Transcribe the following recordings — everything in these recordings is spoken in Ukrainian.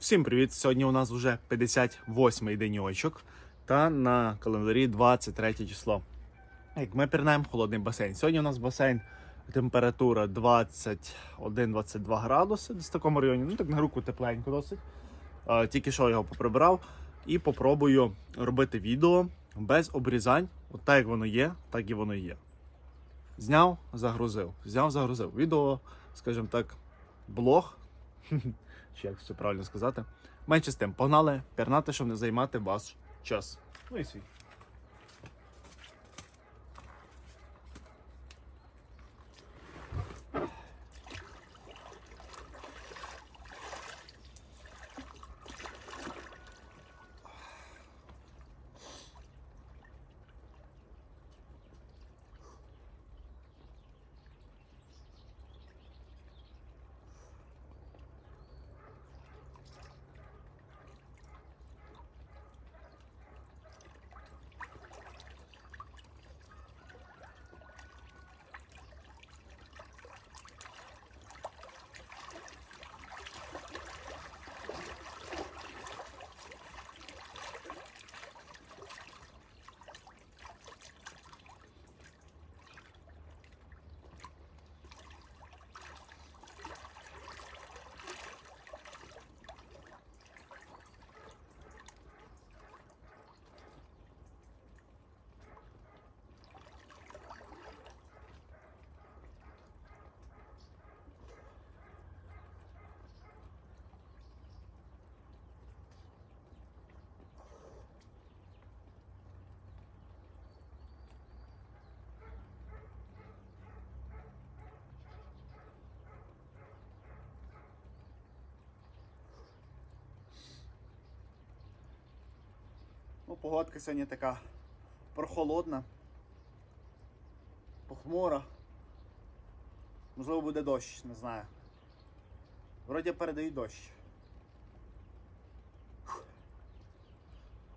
Всім привіт! Сьогодні у нас вже 58-й деньочок та на календарі 23 число. Як ми пірнаємо холодний басейн. Сьогодні у нас басейн температура 21-22 градуси, десь в такому районі. Ну так на руку тепленько досить. Тільки що його поприбирав і попробую робити відео без обрізань. От так як воно є, так і воно є. Зняв, загрузив. Зняв, загрузив. Відео, скажімо так, блог. Чи як це правильно сказати. Менше з тим, погнали пірнати, щоб не займати ваш час. Ну і свій. Ну, погодка сьогодні така прохолодна, похмура. Можливо, буде дощ, не знаю. Вроді передають дощ.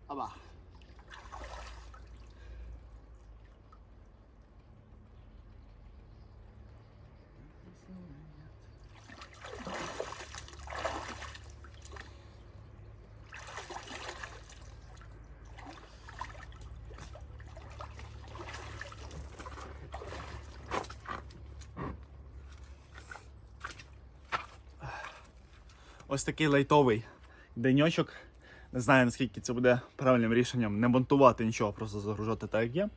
Аба. Ось такий лайтовий деньочок. Не знаю, наскільки це буде правильним рішенням не монтувати нічого, просто загружати так, як є.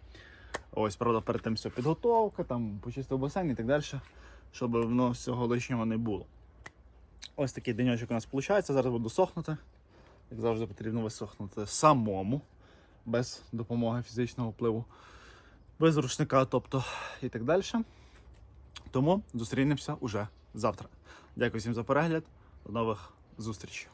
Ось, правда, перед тим все підготовка, там почистив басейн і так далі, щоб воно всього лишнього не було. Ось такий деньочок у нас виходить. Зараз буду сохнути. Як завжди, потрібно висохнути самому, без допомоги фізичного впливу, без рушника, тобто і так далі. Тому зустрінемося уже завтра. Дякую всім за перегляд. Нових зустрічей.